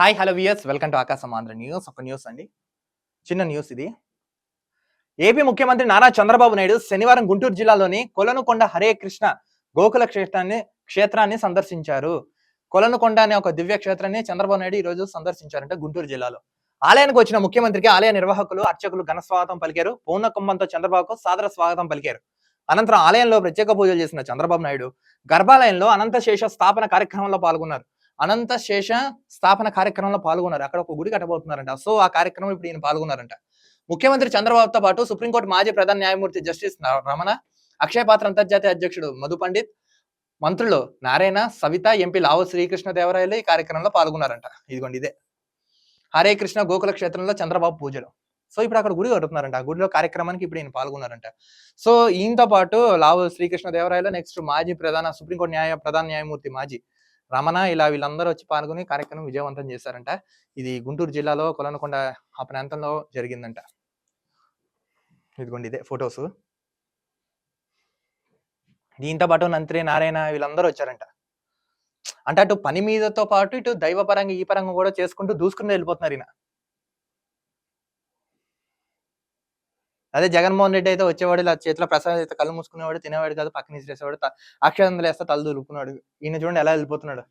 Hi hello viewers welcome to Aakasam Andhra news ఒక news అండి. చిన్న న్యూస్ ఇది. ఏపీ ముఖ్యమంత్రి నారా చంద్రబాబు నాయుడు శనివారం గుంటూరు జిల్లాలోని కొలనుకొండ హరే కృష్ణ గోకుల క్షేత్రాన్ని క్షేత్రాన్ని సందర్శించారు. కొలనుకొండ అనే ఒక దివ్య క్షేత్రాన్ని చంద్రబాబు నాయుడు ఈ రోజు సందర్శించారంటే గుంటూరు జిల్లాలో. ఆలయానికి వచ్చిన ముఖ్యమంత్రికి ఆలయ నిర్వాహకులు అర్చకులు ఘన స్వాగతం పలికారు. పూర్ణ కుంభంతో చంద్రబాబుకు సాదర స్వాగతం పలికారు. అనంతరం ఆలయంలో ప్రత్యేక పూజలు చేసిన చంద్రబాబు నాయుడు గర్భాలయంలో అనంత శేష స్థాపన కార్యక్రమంలో పాల్గొన్నారు. అనంత శేష స్థాపన కార్యక్రమంలో పాల్గొన్నారు. అక్కడ ఒక గుడి కట్టబోతున్నారంట. సో ఆ కార్యక్రమం ఇప్పుడు ఈయన పాల్గొన్నారంట. ముఖ్యమంత్రి చంద్రబాబుతో పాటు సుప్రీంకోర్టు మాజీ ప్రధాన న్యాయమూర్తి జస్టిస్ రమణ అక్షయ పాత్ర అంతర్జాతీయ అధ్యక్షుడు మధు పండిత్ మంత్రులు నారాయణ సవిత ఎంపీ లావు శ్రీకృష్ణ దేవరాయలు ఈ కార్యక్రమంలో పాల్గొన్నారంట. ఇదిగోండి ఇదే. హరే కృష్ణ గోకుల క్షేత్రంలో చంద్రబాబు పూజలు. సో ఇప్పుడు అక్కడ గుడి కడుతున్నారంట. ఆ గుడిలో కార్యక్రమానికి ఇప్పుడు ఈయన పాల్గొన్నారంట. సో ఈయనతో పాటు లావు శ్రీకృష్ణ దేవరాయలు నెక్స్ట్ మాజీ ప్రధాన సుప్రీంకోర్టు న్యాయ ప్రధాన న్యాయమూర్తి మాజీ రమణ ఇలా వీళ్ళందరూ వచ్చి పాల్గొని కార్యక్రమం విజయవంతం చేశారంట. ఇది గుంటూరు జిల్లాలో కొలనకొండ ఆ ప్రాంతంలో జరిగిందంట. ఇదిగోండి ఇదే ఫొటోస్. దీంతో పాటు నంత్రి నారాయణ వీళ్ళందరూ వచ్చారంట. అంటే అటు పని మీదతో పాటు ఇటు దైవపరంగా ఈ పరంగా కూడా చేసుకుంటూ దూసుకుని వెళ్ళిపోతున్నారు ఈయన. అదే జగన్మోహన్ రెడ్డి అయితే వచ్చేవాడు ఇలా చేతిలో ప్రసాదం అయితే కళ్ళు మూసుకునేవాడు తినేవాడు కాదు పక్కన ఇసిరేసేవాడు త- అక్షరంలో వేస్తే తల దూలుకున్నాడు ఈయన చూడండి ఎలా వెళ్ళిపోతున్నాడు.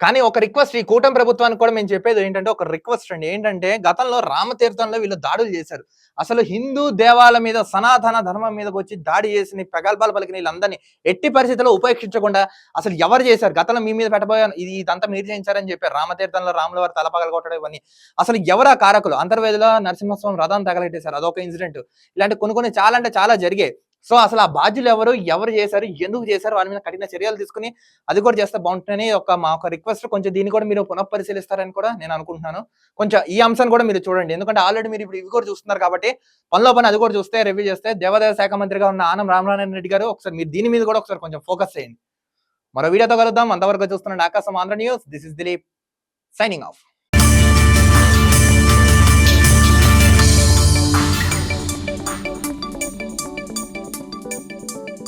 కానీ ఒక రిక్వెస్ట్ ఈ కూటమి ప్రభుత్వానికి కూడా మేము చెప్పేది ఏంటంటే ఒక రిక్వెస్ట్ అండి. ఏంటంటే గతంలో రామతీర్థంలో వీళ్ళు దాడులు చేశారు. అసలు హిందూ దేవాల మీద సనాతన ధర్మం మీదకి వచ్చి దాడి చేసిన ప్రగల్భాలు పలికిన వీళ్ళందరినీ ఎట్టి పరిస్థితుల్లో ఉపేక్షించకుండా అసలు ఎవరు చేశారు? గతంలో మీ మీద పెట్టబోయాను ఇది ఇదంతా మీరు చేయించారని చెప్పారు రామతీర్థంలో రాముల వారి తలపగల కొట్టడం ఇవన్నీ. అసలు ఎవరు ఆ కారకులు? అంతర్వేదిలో నరసింహస్వామి రథం తగలెట్టేశారు. అదొక ఇన్సిడెంట్ ఇలాంటి కొన్ని కొన్ని చాలా అంటే చాలా జరిగాయి. సో అసలు ఆ బాధ్యులు ఎవరు? ఎవరు చేశారు? ఎందుకు చేశారు? వాళ్ళ మీద కఠిన చర్యలు తీసుకుని అది కూడా చేస్తే బాగుంటుందని ఒక మా ఒక రిక్వెస్ట్ కొంచెం దీన్ని కూడా మీరు పునఃపరిశీలిస్తారని కూడా నేను అనుకుంటున్నాను. కొంచెం ఈ అంశాన్ని కూడా మీరు చూడండి. ఎందుకంటే ఆల్రెడీ మీరు ఇప్పుడు ఇవి కూడా చూస్తున్నారు కాబట్టి పనిలో పని అది కూడా చూస్తే రివ్యూ చేస్తే దేవాదాయ శాఖ మంత్రిగా ఉన్న ఆనం రామనారాయణ రెడ్డి గారు ఒకసారి మీరు దీని మీద కూడా ఒకసారి కొంచెం ఫోకస్ చేయండి. మరో వీడియోతో కలుద్దాం. అంతవరకు చూస్తున్నాను Aakasam Andhra news this is Dilip signing off